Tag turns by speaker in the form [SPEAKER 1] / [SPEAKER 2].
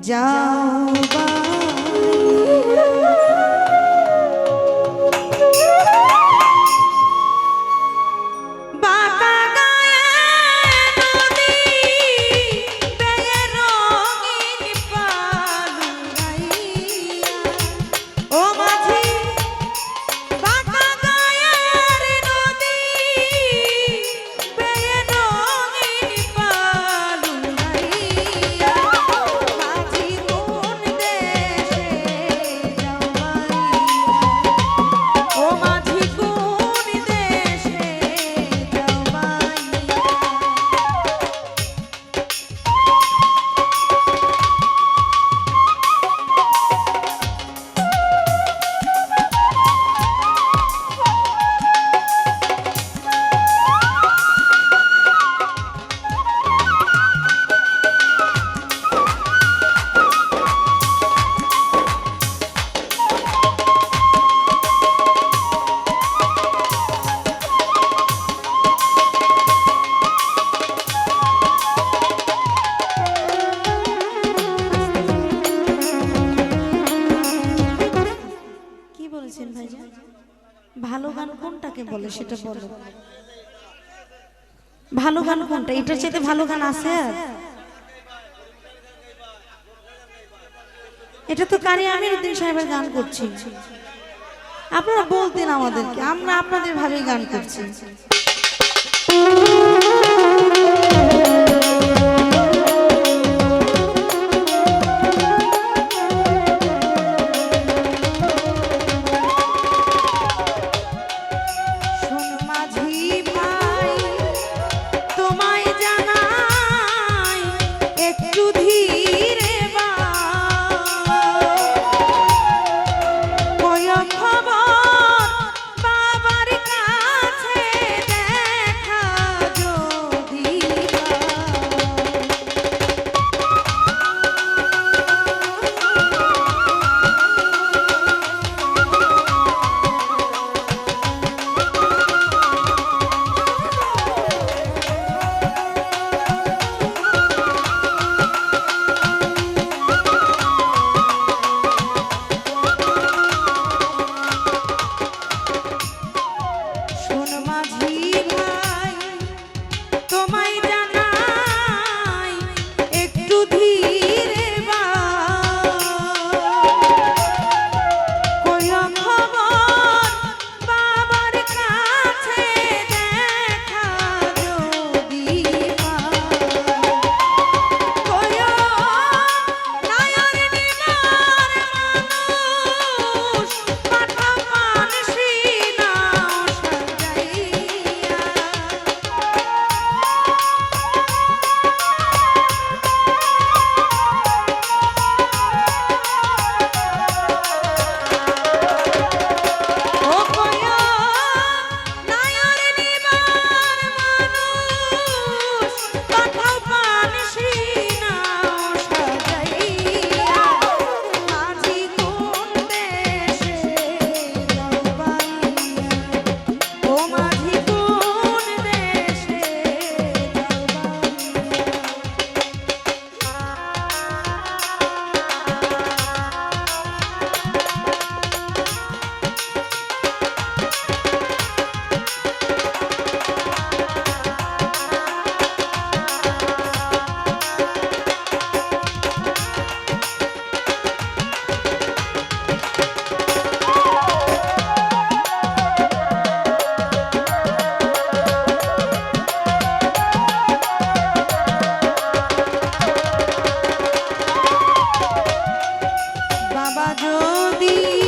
[SPEAKER 1] 叫 বলো। ভালো গান কোনটা? এটার চাইতে ভালো গান আছে আর? এটা তো কারি আমির উদ্দিন সাহেবের গান করছি। আপনারা বলতেন আমাদেরকে, আমরা আপনাদের ভাবেই গান করছি। যদি